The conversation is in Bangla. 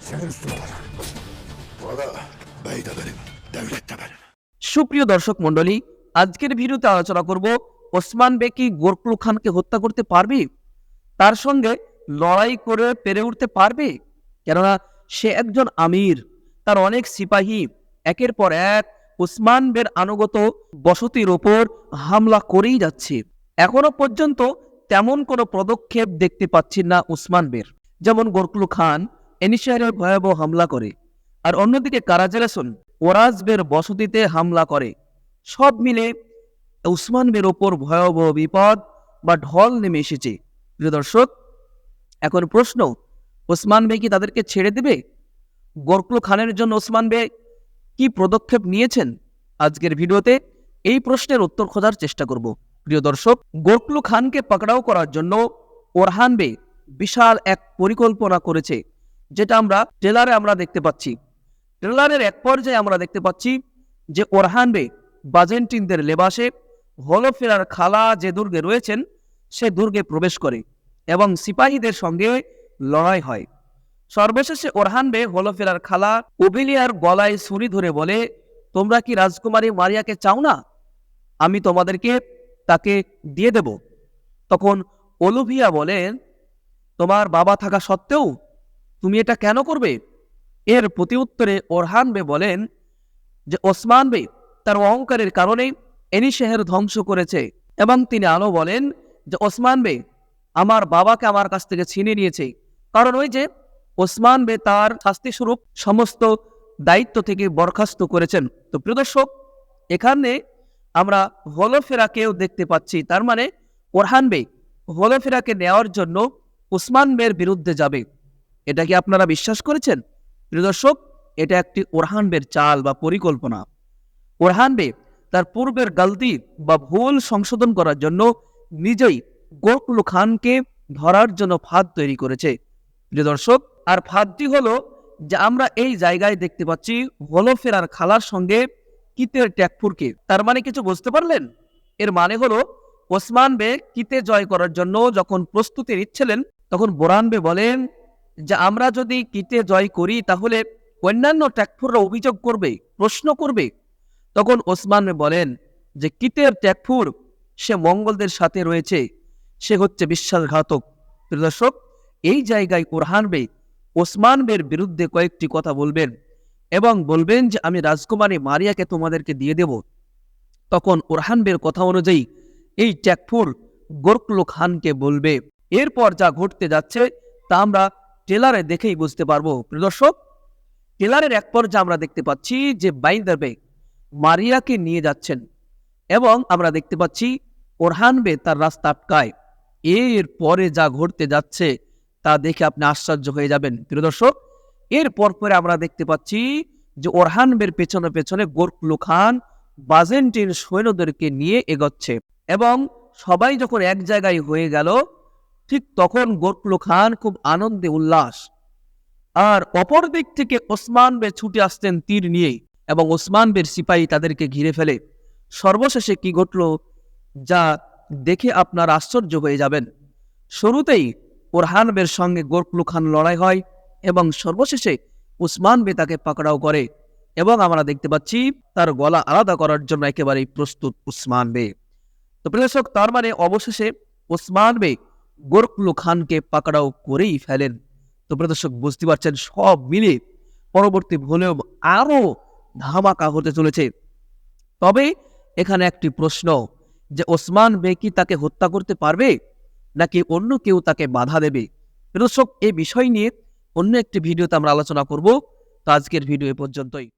senin. Burada bey de benim, devlet de benim. সুপ্রিয় দর্শক মণ্ডলী আজকের ভিডিওতে আলোচনা করব ওসমান বে কি গোরকুল খানকে হত্যা করতে পারবে তার সঙ্গে লড়াই করে পেরে উঠতে পারবে কেননা সে একজন আমির তার অনেক সিপাহী একের পর এক ওসমান বের আনুগত বসতির ওপর হামলা করেই যাচ্ছে এখনও পর্যন্ত তেমন কোনো পদক্ষেপ দেখতে পাচ্ছি না উসমান বের যেমন গোরকুল খান এনিশাহের ভয়াবহ হামলা করে। আর অন্যদিকে কারাজেলাসন ওরাজবের বসতিতে হামলা করে। সব মিলে উসমান বের ওপর ভয়াবহ বিপদ বা ঢল নেমে এসেছে। প্রিয় দর্শক, এখন প্রশ্ন ওসমান বে কি তাদেরকে ছেড়ে দেবে? গোরকুল খানের জন্য ওসমান বে কি পদক্ষেপ নিয়েছেন? আজকের ভিডিওতে এই প্রশ্নের উত্তর খোঁজার চেষ্টা করব। প্রিয় দর্শক, গোরকুল খানকে পাকড়াও করার জন্য ওরহান বে বিশাল এক পরিকল্পনা করেছে, যেটা আমরা ট্রেলারে আমরা দেখতে পাচ্ছি। ট্রেলারের এক পর্যায়ে আমরা দেখতে পাচ্ছি যে ওরহান বে বাজেন্টিনদের লেবাসে হলফেরার খালা যে দুর্গে রয়েছেন, সে দুর্গে প্রবেশ করে এবং সিপাহীদের সঙ্গে লড়াই হয়। সর্বশেষে ওরহান বে হলফেরার খালা ওবিলিয়ার গলায় ছুরি ধরে বলে, তোমরা কি রাজকুমারী মারিয়াকে চাও না? আমি তোমাদেরকে তাকে দিয়ে দেব। তখন ওলুভিয়া বলেন তোমার বাবা থাকা সত্ত্বেও তুমি এটা কেন করবে? এর প্রতি উত্তরে ওরহান বে বলেন যে ওসমান বে তার অহংকারের কারণে এনি শেহের ধ্বংস করেছে এবং তিনি আলো বলেন যে ওসমান বে আমার বাবাকে আমার কাছ থেকে ছিনিয়ে নিয়েছে। কারণ ওই যে ওসমান বে তার শাস্তিস্বরূপ সমস্ত দায়িত্ব থেকে বরখাস্ত করেছেন। তো প্রিয় দর্শক, এখানে আমরা হলফেরাকেও দেখতে পাচ্ছি। তার মানে ওরহান বে হলফেরাকে নেওয়ার জন্য উসমান বের বিরুদ্ধে যাবে। এটা কি আপনারা বিশ্বাস করেছেন? প্রিয় দর্শক, এটা একটি ওরহান বের চাল বা পরিকল্পনা। ওরহান বে তার পূর্বের গালতি বা ভুল সংশোধন করার জন্য নিজেই গোরকুল খানকে ধরার জন্য ফাঁদ তৈরি করেছে। প্রিয় দর্শক, আর ফাঁদটি হলো যে আমরা এই জায়গায় দেখতে পাচ্ছি হলো ফেরার খালার সঙ্গে কিতের ট্যাকফুরকে। তার মানে কিছু বুঝতে পারলেন? এর মানে হলো, ওসমান বে কিতে জয় করার জন্য যখন প্রস্তুতি নিচ্ছিলেন তখন বোরান বে বলেন যে, আমরা যদি কিতে জয় করি, তাহলে অন্যান্য ট্যাকফুররা অভিযোগ করবে, প্রশ্ন করবে। তখন ওসমান বলেন যে কিতের ট্যাকফুর সে মঙ্গলদের সাথে রয়েছে, সে হচ্ছে বিশ্বাসঘাতক। দর্শক, এই জায়গায় কোরহান বে ওসমান বের বিরুদ্ধে কয়েকটি কথা বলবেন এবং বলবেন যে, আমি রাজকুমারী মারিয়াকে তোমাদেরকে দিয়ে দেব। তখন ওরহান বের কথা অনুযায়ী এই ট্যাকফুর গোরকলু খানকে বলবে। এরপর যা ঘটতে যাচ্ছে তা আমরা টেলারে দেখেই বুঝতে পারব। প্রিয় দর্শক ট্রেলারের এক পর্যায়ে আমরা দেখতে পাচ্ছি যে বাইন্দার বে মারিয়াকে নিয়ে যাচ্ছেন এবং আমরা দেখতে পাচ্ছি ওরহান বে তার রাস্তা আটকায়। এর পরে যা ঘটতে যাচ্ছে তা দেখে আপনি আশ্চর্য হয়ে যাবেন। প্রিয় দর্শক, এর পর পরে আমরা দেখতে পাচ্ছি যে ওরহান বের পেছনে পেছনে গোরকুলু খান, বাজেন্টিন সৈন্যদেরকে নিয়ে এগোচ্ছে এবং সবাই যখন এক জায়গায় হয়ে গেল ঠিক তখন গোরকুলু খান খুব আনন্দে উল্লাস। আর অপর দিক থেকে ওসমান বে ছুটে আসতেন তীর নিয়ে এবং ওসমান বের সিপাহী তাদেরকে ঘিরে ফেলে। সর্বশেষে কি ঘটল যা দেখে আপনার আশ্চর্য হয়ে যাবেন। শুরুতেই ওরহান বের সঙ্গে গোরকুলু খান লড়াই হয় এবং সর্বশেষে উসমান বে তাকে পাকড়াও করে এবং আমরা দেখতে পাচ্ছি তার গলা আলাদা করার জন্য একেবারেই প্রস্তুত উসমান বে। তো প্রিয়সক তার মানে অবশেষে উসমান বে গোরকুলু খানকে পাকড়াও করেই ফেলেন। তো প্রদর্শক বুঝতে পারছেন, সব মিলে পরবর্তী ভলিউম আরও ধামাকা হতে চলেছে। তবে এখানে একটি প্রশ্ন, যে ওসমান বে কি তাকে হত্যা করতে পারবে, নাকি অন্য কেউ তাকে বাধা দেবে? প্রদর্শক এই বিষয় নিয়ে অন্য একটি ভিডিওতে আমরা আলোচনা করব। তো আজকের ভিডিও এ পর্যন্তই।